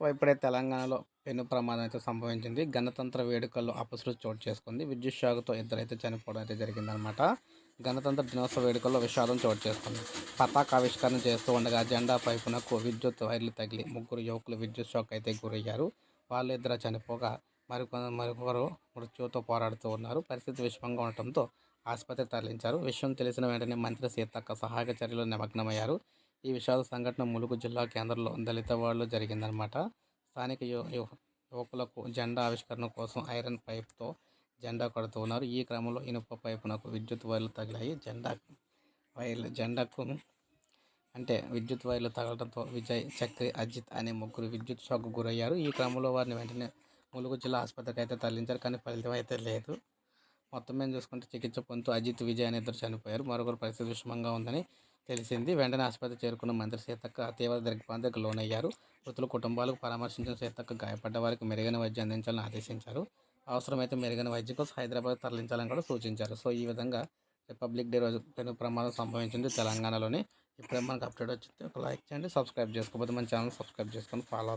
So ఇప్పుడే తెలంగాణలో పెను ప్రమాదం అయితే సంభవించింది. గణతంత్ర వేడుకల్లో అపశృతి చోటు చేసుకుంది. విద్యుత్ షాక్తో ఇద్దరైతే చనిపోవడం అయితే జరిగిందనమాట గణతంత్ర దినోత్సవ వేడుకల్లో విషాదం చోటు చేసుకుంది. పతాక ఆవిష్కరణ చేస్తూ ఉండగా జెండా పైపునకు విద్యుత్ వైర్లు తగిలి ముగ్గురు యువకులు విద్యుత్ షాక్ అయితే గురయ్యారు. వాళ్ళు ఇద్దరు చనిపోగా మరికొంత మరొకరు మృత్యువుతో పోరాడుతూ ఉన్నారు. పరిస్థితి విషమంగా ఉండటంతో ఆసుపత్రి తరలించారు. విషయం తెలిసిన వెంటనే మంత్రి సీతక్క సహాయక చర్యలు నిమగ్నమయ్యారు. ఈ విషాద సంఘటన ములుగు జిల్లా కేంద్రంలో దళిత వాళ్ళు జరిగిందనమాట స్థానిక యువకులకు జెండా ఆవిష్కరణ కోసం ఐరన్ పైప్తో జెండా కడుతూ ఉన్నారు ఈ క్రమంలో ఇనుప పైపునకు విద్యుత్ వైర్లు తగిలాయి. జెండా వైర్లు జెండాకు అంటే విద్యుత్ వైర్లు తగలడంతో విజయ్ చక్రి అజిత్ అనే ముగ్గురు విద్యుత్ షాక్ గురయ్యారు. ఈ క్రమంలో వారిని వెంటనే ములుగు జిల్లా ఆసుపత్రికి అయితే తరలించారు కానీ ఫలితం అయితే లేదు. మొత్తం మీద చూసుకుంటే చికిత్స పొందుతూ అజిత్ విజయ్ అనే ఇద్దరు చనిపోయారు. మరొకరు పరిస్థితి విషమంగా ఉందని తెలిసింది. వెంటనే ఆసుపత్రి చేరుకున్న మంత్రి సీతక్క తీవ్ర దిగ్భ్రాంతికి లోనయ్యారు. మృతుల కుటుంబాలకు పరామర్శించిన సీతక్క గాయపడ్డ వారికి మెరుగైన వైద్యం అందించాలని ఆదేశించారు. అవసరమైతే మెరుగైన వైద్యం కోసం హైదరాబాద్ తరలించాలని కూడా సూచించారు. సో ఈ విధంగా రిపబ్లిక్ డే రోజు పెను ప్రమాదం సంభవించింది తెలంగాణలోని. ఇప్పుడే మనకు అప్డేట్ వచ్చింది. ఒక లైక్ చేయండి సబ్స్క్రైబ్ చేసుకోకపోతే మన ఛానల్ సబ్స్క్రైబ్ చేసుకొని ఫాలో